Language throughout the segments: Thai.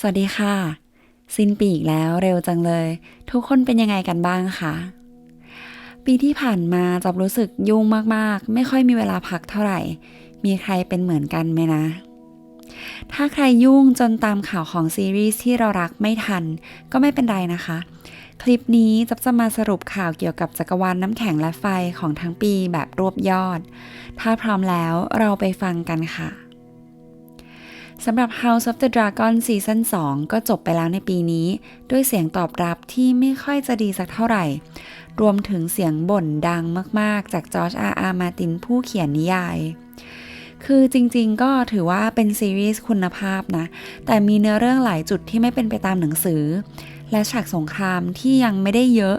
สวัสดีค่ะ สิ้นปีอีกแล้วเร็วจังเลย ทุกคนเป็นยังไงกันบ้างคะปีที่ผ่านมาจับรู้สึกยุ่งมากๆ ไม่ค่อยมีเวลาพักเท่าไหร่ มีใครเป็นเหมือนกันไหมนะ ถ้าใครยุ่งจนตามข่าวของซีรีส์ที่เรารักไม่ทัน ก็ไม่เป็นไรนะคะ คลิปนี้จับจะมาสรุปข่าวเกี่ยวกับจักรวาลน้ำแข็งและไฟของทั้งปีแบบรวบยอด ถ้าพร้อมแล้วเราไปฟังกันค่ะ สำหรับ House of the Dragon ซีซั่น2 ก็จบไปแล้วในปีนี้ ด้วยเสียงตอบรับที่ไม่ค่อยจะดีสักเท่าไหร่ รวมถึงเสียงบ่นดังมากๆ จากจอร์จอาร์อาร์มาตินผู้เขียนนิยาย คือจริงๆ ก็ถือว่าเป็นซีรีส์คุณภาพนะ แต่มีเนื้อเรื่องหลายจุดที่ไม่เป็นไปตามหนังสือ และฉากสงครามที่ยังไม่ได้เยอะ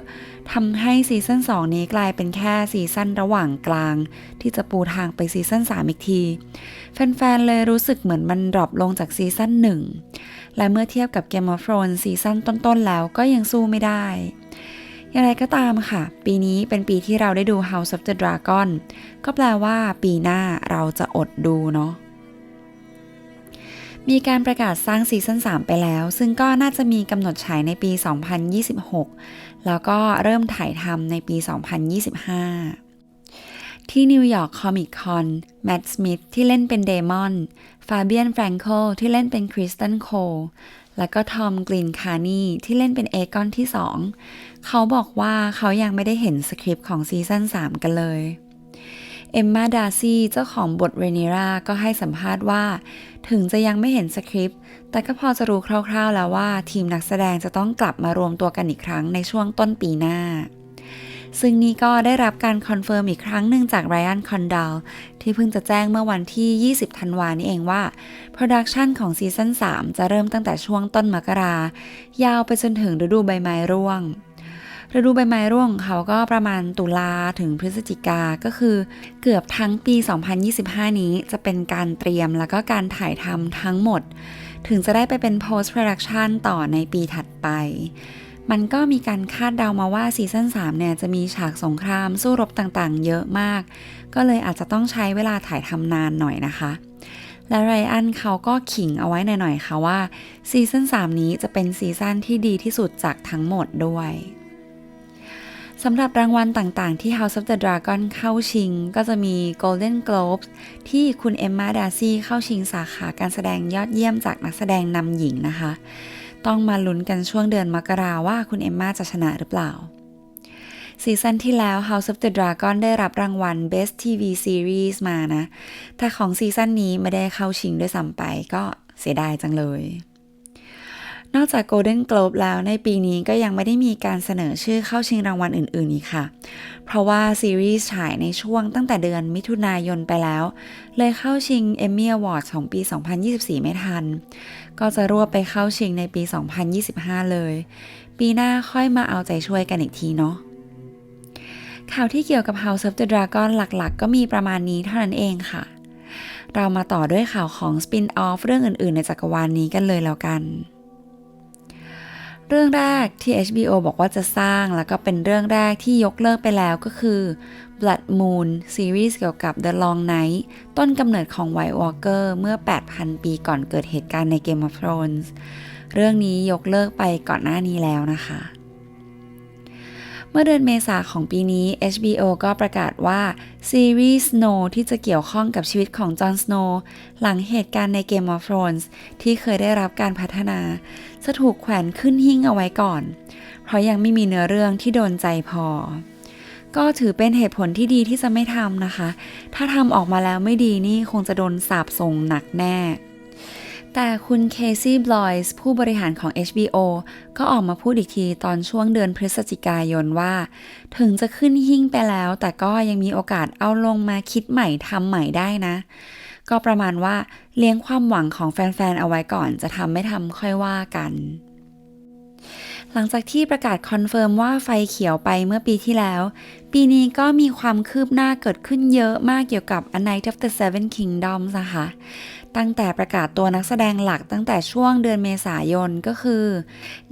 ทำให้ซีซั่น2 นี้กลายเป็นแค่ซีซั่นระหว่างกลาง ที่จะปูทางไปซีซั่น3 อีกที แฟน ๆ เลยรู้สึกเหมือนมันดรอปลงจากซีซั่น1 และเมื่อเทียบกับ Game of Thrones ซีซั่นต้น ๆ แล้วก็ยังสู้ไม่ได้ อย่างไรก็ตามค่ะ ปีนี้เป็นปีที่เราได้ดู House of the Dragon ก็แปลว่าปีหน้าเราจะอดดูเนาะ มีการประกาศสร้างซีซั่น3 ไปแล้ว ซึ่งก็น่าจะมีกำหนดฉายในปี 2026 แล้วก็เริ่มถ่ายทำในปี 2025 ที่นิวยอร์กคอมิคคอนแมตต์สมิธที่เล่นเป็นเดมอน ฟาเบียนแฟรงโคลที่เล่นเป็นคริสตันโคแล้วก็ทอมกลินคาร์นีที่เล่นเป็นเอกอนที่ 2 เขาบอกว่าเขายังไม่ได้เห็นสคริปต์ของซีซั่น3 กันเลย เอมมาดาซีเจ้าของบทเรเนราก็ให้สัมภาษณ์ว่า ถึงจะยังไม่เห็นสคริปต์แต่ก็พอจะรู้คร่าวๆแล้วว่า ทีมนักแสดงจะต้องกลับมารวมตัวกันอีกครั้งในช่วงต้นปีหน้า ซึ่งนี่ก็ได้รับการคอนเฟิร์มอีกครั้งหนึ่งจากไรอันคอนดัลที่เพิ่งจะแจ้งเมื่อวันที่ 20 ธันวานี่เองว่า โปรดักชันของซีซั่น3 จะเริ่มตั้งแต่ช่วงต้นมกรา ยาวไปจนถึงฤดูใบไม้ร่วง ฤดูใบไม้ร่วงของเขาก็ประมาณตุลาถึงพฤศจิกาก็คือเกือบทั้งปี 2025 นี้จะเป็นการเตรียมแล้วก็การถ่ายทำทั้งหมด ถึงจะได้ไปเป็น post production ต่อในปีถัดไป มันก็มีการคาดเดามาว่าซีซั่น3เนี่ยจะมีฉากสงครามสู้รบต่างๆ เยอะมาก ก็เลยอาจจะต้องใช้เวลาถ่ายทำนานหน่อยนะคะและไรอันเขาก็ขิงเอาไว้หน่อยๆค่ะว่าซีซั่น3นี้จะเป็นซีซั่นที่ดีที่สุดจากทั้งหมดด้วย สำหรับรางวัลต่างๆ ที่ House of the Dragon เข้าชิง ก็จะมี Golden Globes ที่คุณเอมมาดาซี่เข้าชิงสาขาการแสดงยอดเยี่ยมจากนักแสดงนำหญิงนะคะ ต้องมาลุ้นกันช่วงเดือนมกราว่าคุณเอมมาจะชนะหรือเปล่า ซีซั่นที่แล้ว House of the Dragon ได้รับรางวัล Best TV Series มานะ แต่ของซีซั่นนี้ไม่ได้เข้าชิงด้วยซ้ำไปก็เสียดายจังเลย นอกจาก Golden Globe แล้วในปีนี้ก็ยังไม่ได้มีการเสนอชื่อเข้าชิงรางวัลอื่น ๆ อีกค่ะ เพราะว่าซีรีส์ฉายในช่วงตั้งแต่เดือนมิถุนายนไปแล้ว เลยเข้าชิง Emmy Awards ของปี 2024 ไม่ทัน ก็จะรวบไปเข้าชิงในปี 2025 เลย ปีหน้าค่อยมาเอาใจช่วยกันอีกทีเนาะข่าวที่เกี่ยวกับ House of the Dragon หลักๆก็มีประมาณนี้เท่านั้นเองค่ะ เรามาต่อด้วยข่าวของ Spin-off เรื่องอื่น ๆ ในจักรวาลนนี้กันเลยแล้วกัน เรื่องแรกที่ HBO บอกว่าจะสร้างแล้วก็เป็นเรื่องแรกที่ยกเลิกไปแล้วก็คือ Blood Moon ซีรีส์เกี่ยวกับ The Long Night ต้นกำเนิดของ White Walker เมื่อ 8,000 ปีก่อนเกิดเหตุการณ์ใน Game of Thrones เรื่องนี้ยกเลิกไปก่อนหน้านี้แล้วนะคะ เมื่อเดือนเมษาของปีนี้ HBO ก็ประกาศว่าซีรีส์ Snow ที่จะเกี่ยวข้องกับชีวิตของจอห์นสโนว์หลังเหตุการณ์ใน Game of Thrones ที่เคยได้รับการพัฒนา จะถูกแขวนขึ้นหิ้งเอาไว้ก่อน เพราะยังไม่มีเนื้อเรื่องที่โดนใจพอ ก็ถือเป็นเหตุผลที่ดีที่จะไม่ทำนะคะ ถ้าทำออกมาแล้วไม่ดีนี่คงจะโดนสาบส่งหนักแน่ แต่คุณเคซี่บลอยส์ผู้บริหารของ HBO ก็ออกมาพูดอีกทีตอนช่วงเดือนพฤศจิกายนว่า ถึงจะขึ้นหิ้งไปแล้ว แต่ก็ยังมีโอกาสเอาลงมาคิดใหม่ทำใหม่ได้นะ ก็ประมาณว่าเลี้ยงความหวังของแฟนๆ เอาไว้ก่อนจะทำไม่ทำค่อยว่ากัน หลังจากที่ประกาศคอนเฟิร์มว่าไฟเขียวไปเมื่อปีที่แล้ว ปีนี้ก็มีความคืบหน้าเกิดขึ้นเยอะมากเกี่ยวกับ A Night of the Seven Kingdoms นะคะตั้งแต่ประกาศตัวนักแสดงหลักตั้งแต่ช่วงเดือนเมษายนก็คือ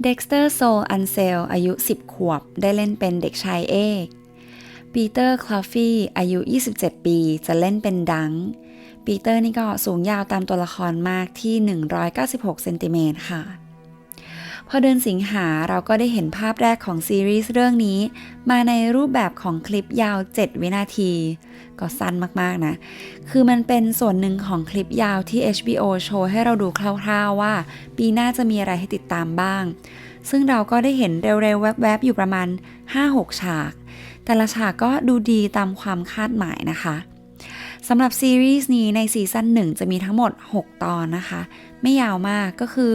Dexter Soul Ansel อายุ 10 ขวบ ได้เล่นเป็นเด็กชายเอกปีเตอร์คลาฟี่อายุ 27 ปีจะเล่นเป็นดังปีเตอร์นี่ก็สูงยาวตามตัวละครมากที่ 196 เซนติเมตรค่ะ พอเดือนสิงหาเราก็ได้เห็นภาพแรกของซีรีส์เรื่องนี้ มาในรูปแบบของคลิปยาว 7 วินาที ก็สั้นมากๆนะ คือมันเป็นส่วนหนึ่งของคลิปยาวที่ HBO โชว์ให้เราดูคร่าวๆว่า ปีหน้าจะมีอะไรให้ติดตามบ้าง ซึ่งเราก็ได้เห็นเร็วๆ แวบๆ อยู่ประมาณ 5-6 ฉาก แต่ละฉากก็ดูดีตามความคาดหมายนะคะสำหรับซีรีส์นี้ในซีซั่นหนึ่งจะมีทั้งหมด 6 ตอนนะคะ ไม่ยาวมากก็คือ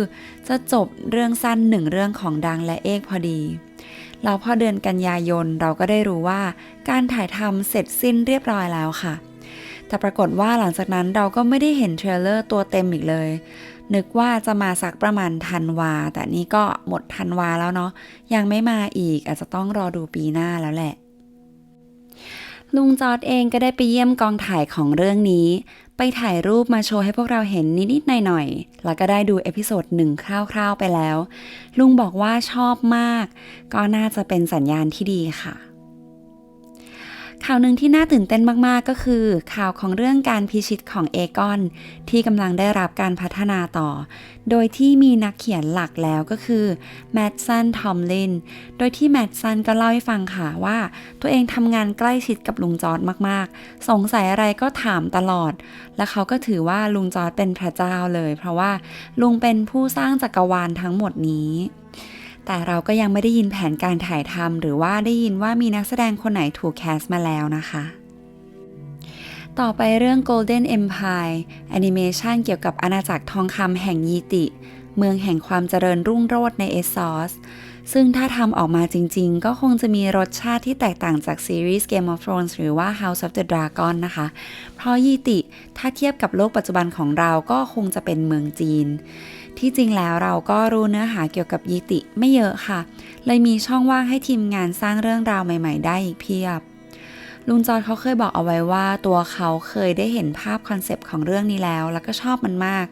จะจบเรื่องสั้นหนึ่งเรื่องของดังและเอกพอดีเราพอเดือนกันยายนเราก็ได้รู้ว่าการถ่ายทำเสร็จสิ้นเรียบร้อยแล้วค่ะ แต่ปรากฏว่าหลังจากนั้นเราก็ไม่ได้เห็นเทรลเลอร์ตัวเต็มอีกเลย นึกว่าจะมาสักประมาณธันวา แต่นี่ก็หมดธันวาแล้วเนาะยังไม่มาอีกอาจจะต้องรอดูปีหน้าแล้วแหละลุงจอร์ดเองก็ได้ไปเยี่ยมกองถ่ายของเรื่องนี้ ไปถ่ายรูปมาโชว์ให้พวกเราเห็นนิด ๆ หน่อย ๆ แล้วก็ได้ดูเอพิโซดหนึ่งคร่าว ๆ ไปแล้ว ลุงบอกว่าชอบมาก ก็น่าจะเป็นสัญญาณที่ดีค่ะ ข่าวหนึ่งที่น่าตื่นเต้นมาก ๆ ก็คือ ข่าวของเรื่องการพิชิตของเอกอน ที่กำลังได้รับการพัฒนาต่อ โดยที่มีนักเขียนหลักแล้วก็คือแมดสันทอมลิน โดยที่แมดสันก็เล่าให้ฟังค่ะว่า ตัวเองทำงานใกล้ชิดกับลุงจอร์ดมาก ๆ สงสัยอะไรก็ถามตลอด และเขาก็ถือว่าลุงจอร์ดเป็นพระเจ้าเลย เพราะว่าลุงเป็นผู้สร้างจักรวาลทั้งหมดนี้ แต่เราก็ยังไม่ได้ยินแผนการถ่ายทำหรือว่าได้ยินว่ามีนักแสดงคนไหนถูกแคสต์มาแล้วนะคะ ต่อไปเรื่อง Golden Empire แอนิเมชันเกี่ยวกับอาณาจักรทองคำแห่งยีติ เมืองแห่งความเจริญรุ่งโรจน์ในเอซอสซึ่งถ้าทำออกมาจริงๆ ก็คงจะมีรสชาติที่แตกต่างจากซีรีส์ Game of Thrones หรือว่า House of the Dragon นะคะ เพราะยีติถ้าเทียบกับโลกปัจจุบันของเราก็คงจะเป็นเมืองจีน ที่จริงแล้วเราก็รู้เนื้อหาเกี่ยวกับยีติไม่เยอะค่ะ เลยมีช่องว่างให้ทีมงานสร้างเรื่องราวใหม่ๆ ได้อีกเพียบลุงจอร์ดเขาเคยบอกเอาไว้ว่าตัวเขาเคยได้เห็นภาพคอนเซปต์ของเรื่องนี้แล้ว แล้วก็ชอบมันมาก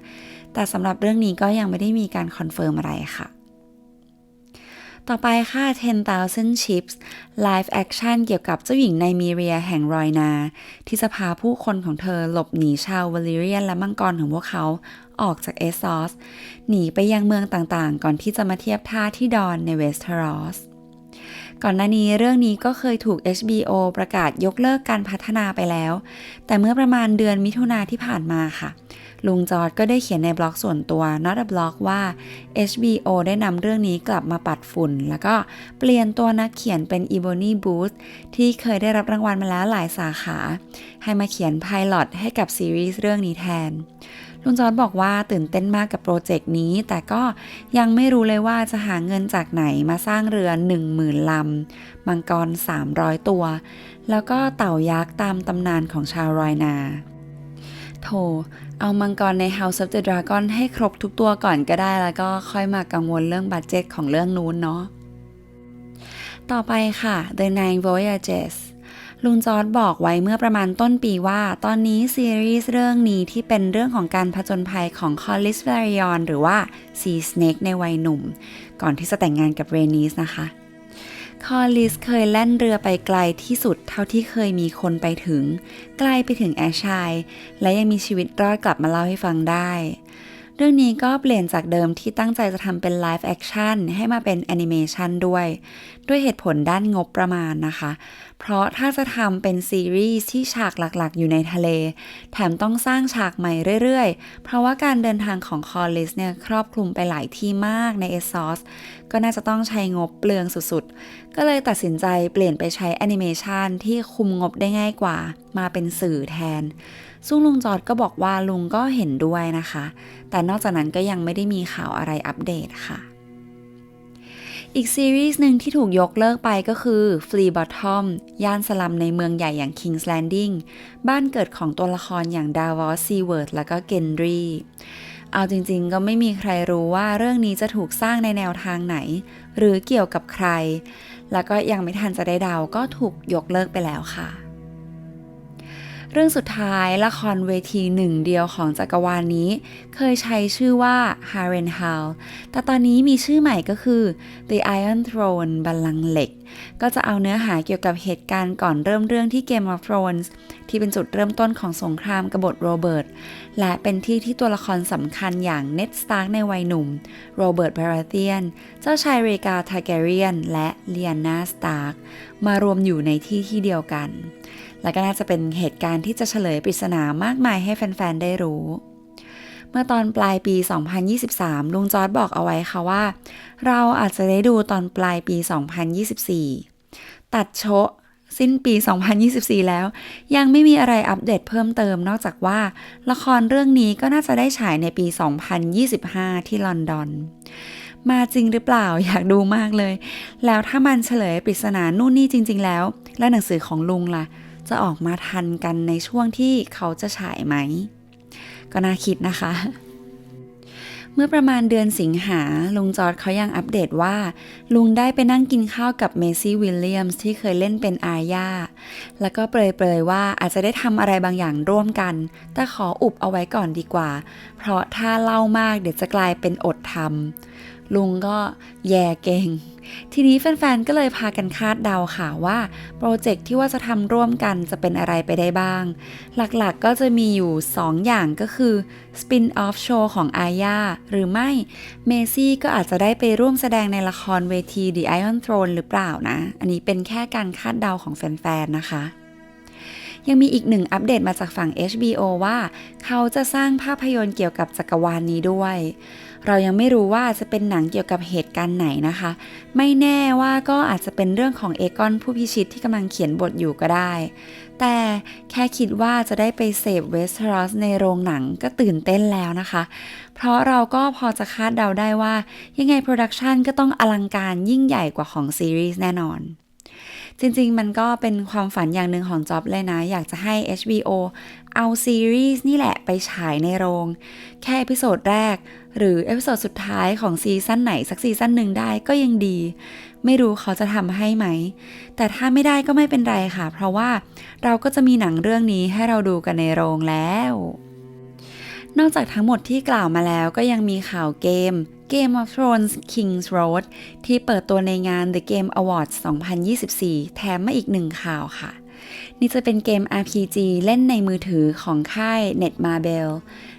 แต่สำหรับเรื่องนี้ก็ยังไม่ได้มีการคอนเฟิร์มอะไรค่ะ ต่อไปค่ะ 10,000 Ships Live Action เกี่ยวกับเจ้าหญิงไนมีเรียแห่งรอยนา ที่จะพาผู้คนของเธอหลบหนีชาววาลิเรียนและมังกรของพวกเขาออกจากเอซอสหนีไปยังเมืองต่างๆ ก่อนที่จะมาเทียบท่าที่ดอนในเวสเทอรอสก่อนหน้านี้เรื่องนี้ก็เคยถูก HBO ประกาศยกเลิกการพัฒนาไปแล้ว แต่เมื่อประมาณเดือนมิถุนาที่ผ่านมาค่ะ ลุงจอร์ดก็ได้เขียนในบล็อกส่วนตัว Not a Blog ว่า HBO ได้นำเรื่องนี้กลับมาปัดฝุ่น แล้วก็เปลี่ยนตัวนักเขียนเป็น Ebony Booth ที่เคยได้รับรางวัลมาแล้วหลายสาขา ให้มาเขียนไพลอตให้กับซีรีส์เรื่องนี้แทนลุงจอร์ดบอกว่าตื่นเต้นมากกับโปรเจกต์นี้ แต่ก็ยังไม่รู้เลยว่าจะหาเงินจากไหนมาสร้างเรือ 10,000 ลำ มังกร 300 ตัว แล้วก็เต่ายักษ์ตามตำนานของชาวรอยนา โถ เอามังกรใน House of the Dragon ให้ครบทุกตัวก่อนก็ได้แล้วก็ค่อยมากังวลเรื่องบัตเจ็ตของเรื่องนู้นเนาะ ต่อไปค่ะ The Nine Voyages ลุงจอร์ดบอกไว้เมื่อประมาณต้นปีว่า ตอนนี้ซีรีส์เรื่องนี้ที่เป็นเรื่องของการผจญภัยของคอลลิสเวริออนหรือว่าซีสเนกในวัยหนุ่ม ก่อนที่จะแต่งงานกับเรนิสนะคะ คอลลิสเคยแล่นเรือไปไกลที่สุดเท่าที่เคยมีคนไปถึง ไกลไปถึงแอชชาย และยังมีชีวิตรอดกลับมาเล่าให้ฟังได้ เรื่องนี้ก็เปลี่ยนจากเดิมที่ตั้งใจจะทำเป็นไลฟ์แอคชั่นให้มาเป็นแอนิเมชันด้วย ด้วยเหตุผลด้านงบประมาณนะคะ เพราะถ้าจะทำเป็นซีรีส์ที่ฉากหลักๆ อยู่ในทะเล แถมต้องสร้างฉากใหม่เรื่อยๆ เพราะว่าการเดินทางของคอลลิสเนี่ยครอบคลุมไปหลายที่มากในเอซอสก็น่าจะต้องใช้งบเปลืองสุดๆ ก็เลยตัดสินใจเปลี่ยนไปใช้แอนิเมชันที่คุมงบได้ง่ายกว่า มาเป็นสื่อแทน ซึ่งลุงจอดก็บอกว่าลุงก็เห็นด้วยนะคะ แต่นอกจากนั้นก็ยังไม่ได้มีข่าวอะไรอัปเดตค่ะ อีกซีรีส์หนึ่งที่ถูกยกเลิกไปก็คือ Flea Bottom ย่านสลัมในเมืองใหญ่อย่าง King's Landing บ้านเกิดของตัวละครอย่าง Davos Seaworth แล้วก็ Gendry เอาจริงๆ ก็ไม่มีใครรู้ว่าเรื่องนี้จะถูกสร้างในแนวทางไหน หรือเกี่ยวกับใคร แล้วก็ยังไม่ทันจะได้เดาก็ถูกยกเลิกไปแล้วค่ะ เรื่องสุดท้ายละครเวทีหนึ่งเดียวของจักรวาลนี้ เคยใช้ชื่อว่า Harrenhal แต่ตอนนี้มีชื่อใหม่ก็คือ The Iron Throne บัลลังก์เหล็ก ก็จะเอาเนื้อหาเกี่ยวกับเหตุการณ์ก่อนเริ่มเรื่องที่ Game of Thrones ที่เป็นจุดเริ่มต้นของสงครามกบฏโรเบิร์ต และเป็นที่ที่ตัวละครสำคัญอย่างเน็ตสตาร์กในวัยหนุ่ม โรเบิร์ตบาราเธียน เจ้าชายเรกาทาแกเรียน และเลียนาสตาร์กมารวมอยู่ในที่ที่เดียวกัน และก็น่าจะเป็นเหตุการณ์ที่จะเฉลยปริศนามากมายให้แฟน ๆ ได้รู้ เมื่อตอนปลายปี 2023 ลุงจอร์ดบอกเอาไว้ค่ะว่า เราอาจจะได้ดูตอนปลายปี 2024 ตัดโชะสิ้นปี 2024 แล้ว ยังไม่มีอะไรอัปเดตเพิ่มเติมนอกจากว่า ละครเรื่องนี้ก็น่าจะได้ฉายในปี 2025 ที่ลอนดอน มาจริงหรือเปล่าอยากดูมากเลย แล้วถ้ามันเฉลยปริศนานู่นนี่จริง ๆ แล้ว แล้วหนังสือของลุงล่ะ จะออกมาทันกันในช่วงที่เขาจะฉายไหม ก็น่าคิดนะคะ เมื่อประมาณเดือนสิงหา ลุงจอร์ดเขายังอัปเดตว่า ลุงได้ไปนั่งกินข้าวกับเมซี่วิลเลียมส์ที่เคยเล่นเป็นอาญาแล้วก็เปรยๆว่าอาจจะได้ทำอะไรบางอย่างร่วมกัน แต่ขออุบเอาไว้ก่อนดีกว่า เพราะถ้าเล่ามากเดี๋ยวจะกลายเป็นอดทำลุงก็แย่เก่ง ทีนี้แฟนๆ ก็เลยพากันคาดเดาค่ะว่า โปรเจกต์ที่ว่าจะทำร่วมกันจะเป็นอะไรไปได้บ้าง หลักๆก็จะมีอยู่ 2 อย่างก็คือ Spin-off Show ของอาญาหรือไม่ เมซี่ก็อาจจะได้ไปร่วมแสดงในละครเวที The Iron Throne หรือเปล่านะ อันนี้เป็นแค่การคาดเดาของแฟนๆ นะคะยังมีอีกหนึ่งอัปเดตมาจากฝั่ง HBO ว่า เขาจะสร้างภาพยนตร์เกี่ยวกับจักรวาลนนี้ด้วย เรายังไม่รู้ว่าจะเป็นหนังเกี่ยวกับเหตุการณ์ไหนนะคะ ไม่แน่ว่าก็อาจจะเป็นเรื่องของเอกอนผู้พิชิตที่กำลังเขียนบทอยู่ก็ได้ แต่แค่คิดว่าจะได้ไปเสพเวสเทอรอสในโรงหนังก็ตื่นเต้นแล้วนะคะ เพราะเราก็พอจะคาดเดาได้ว่า ยังไงโปรดักชันก็ต้องอลังการยิ่งใหญ่กว่าของซีรีส์แน่นอน จริงๆ มันก็เป็นความฝันอย่างหนึ่งของจ็อบเลยนะ อยากจะให้ HBO เอาซีรีส์นี่แหละไปฉายในโรง แค่เอพิโซดแรก หรือเอพิโซดสุดท้ายของซีซั่นไหน สักซีซั่นหนึ่งได้ก็ยังดี ไม่รู้เขาจะทำให้ไหม แต่ถ้าไม่ได้ก็ไม่เป็นไรค่ะ เพราะว่าเราก็จะมีหนังเรื่องนี้ให้เราดูกันในโรงแล้วนอกจากทั้งหมดที่กล่าวมาแล้วก็ยังมีข่าวเกม Game of Thrones King's Road ที่เปิดตัวในงาน The Game Awards 2024 แถมมาอีกหนึ่งข่าวค่ะ นี่จะเป็นเกม RPG เล่นในมือถือของค่าย Netmarble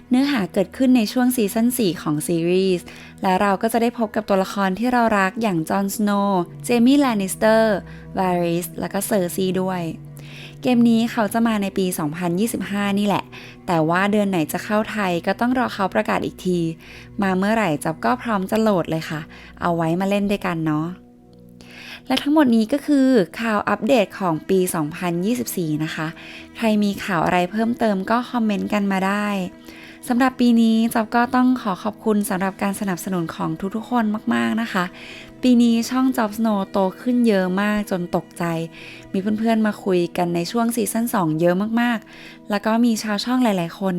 เนื้อหาเกิดขึ้นในช่วงซีซั่น 4 ของซีรีส์ และเราก็จะได้พบกับตัวละครที่เรารักอย่างจอห์นสโนว์ เจมี่ แลนนิสเตอร์ วาริส และก็เซอร์ซีด้วย เกมนี้เขาจะมาในปี 2025 นี่แหละ แต่ว่าเดือนไหนจะเข้าไทยก็ต้องรอเขาประกาศอีกที มาเมื่อไหร่จับก็พร้อมจะโหลดเลยค่ะ เอาไว้มาเล่นด้วยกันเนาะ และทั้งหมดนี้ก็คือข่าวอัปเดตของปี 2024 นะคะ ใครมีข่าวอะไรเพิ่มเติมก็คอมเมนต์กันมาได้สำหรับปีนี้จับก็ต้องขอขอบคุณสำหรับการสนับสนุนของทุกๆคนมาก ๆ นะคะ ปีนี้ช่อง Job Snow โตขึ้นเยอะมากจนตกใจ มีเพื่อนๆมาคุยกันในช่วงซีซั่น2 เยอะมากๆ แล้วก็มีชาวช่องหลายๆ คน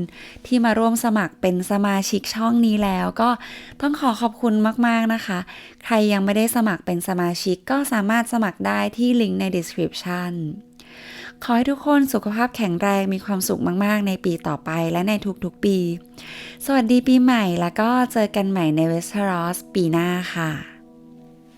ที่มาร่วมสมัครเป็นสมาชิกช่องนี้แล้ว ก็ต้องขอขอบคุณมากๆนะคะ ใครยังไม่ได้สมัครเป็นสมาชิกก็สามารถสมัครได้ที่ลิงก์ใน description ขอให้ทุกคนสุขภาพแข็งแรงมีความสุขมาก ๆ ในปีต่อไปและในทุก ๆ ปี สวัสดีปีใหม่แล้วก็เจอกันใหม่ในเวสเทอรอสปีหน้าค่ะ